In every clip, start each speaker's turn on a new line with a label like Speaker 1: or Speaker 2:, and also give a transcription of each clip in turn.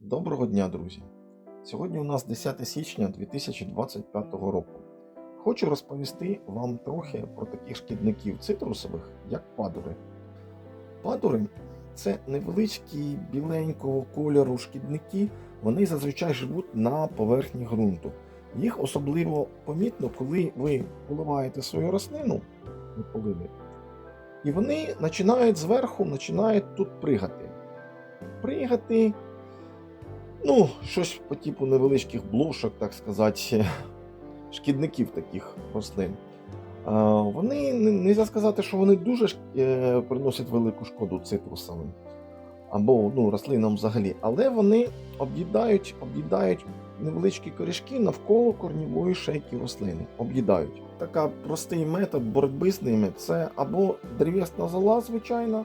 Speaker 1: Доброго дня, друзі! Сьогодні у нас 10 січня 2025 року. Хочу розповісти вам трохи про таких шкідників цитрусових, як падури. Падури це невеличкі біленького кольору шкідники, вони зазвичай живуть на поверхні ґрунту. Їх особливо помітно, коли ви поливаєте свою рослину, ви полили, і вони починають зверху починають тут пригати. Пригати, ну, щось по типу невеличких блошок, так сказати, шкідників таких рослин. Вони не можна сказати, що вони дуже е, приносять велику шкоду цитрусовим або ну, рослинам взагалі, але вони об'їдають, об'їдають невеличкі корішки навколо корнівої шейки рослини. Об'їдають. Така простий метод боротьби з ними це або древесна зола, звичайна.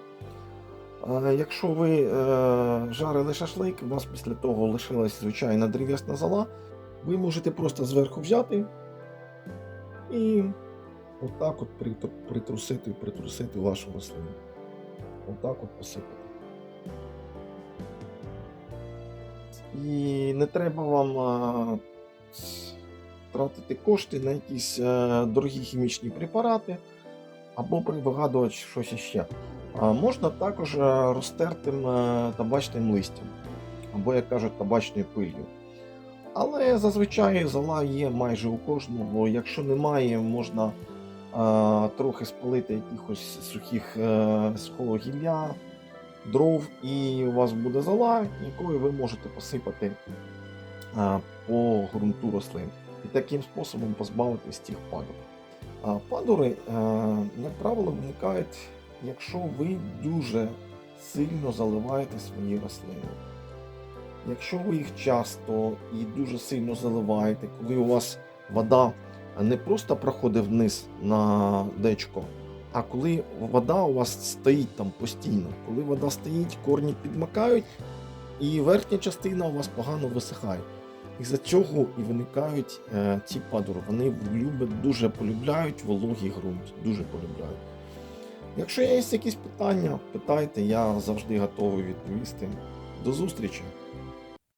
Speaker 1: Е, Якщо ви е, жарили шашлик, у вас після того лишилась звичайна древесна зола, ви можете просто зверху взяти і отак от притр- притрусити, притрусити вашу рослину. Отак от посипати. І не треба вам а, тратити кошти на якісь е, дорогі хімічні препарати або вигадувати щось іще. А можна також е, розтертим е, табачним листям, або, як кажуть, табачною пиллю. Але зазвичай зола є майже у кожного. Якщо немає, можна е, трохи спалити якихось сухих сухого гілля, дров, і у вас буде зола, якою ви можете посипати е, по ґрунту рослин. І таким способом позбавитись цих падок. А падури, е, як правило, виникають, якщо ви дуже сильно заливаєте свої рослини. Якщо ви їх часто і дуже сильно заливаєте, коли у вас вода не просто проходить вниз на дечко, а коли вода у вас стоїть там постійно, коли вода стоїть, корні підмакають, і верхня частина у вас погано висихає. І за цього і виникають е, ці падури. Вони люблять, дуже полюбляють вологий ґрунт. Дуже полюбляють. Якщо є якісь питання, питайте, я завжди готовий відповісти. До зустрічі!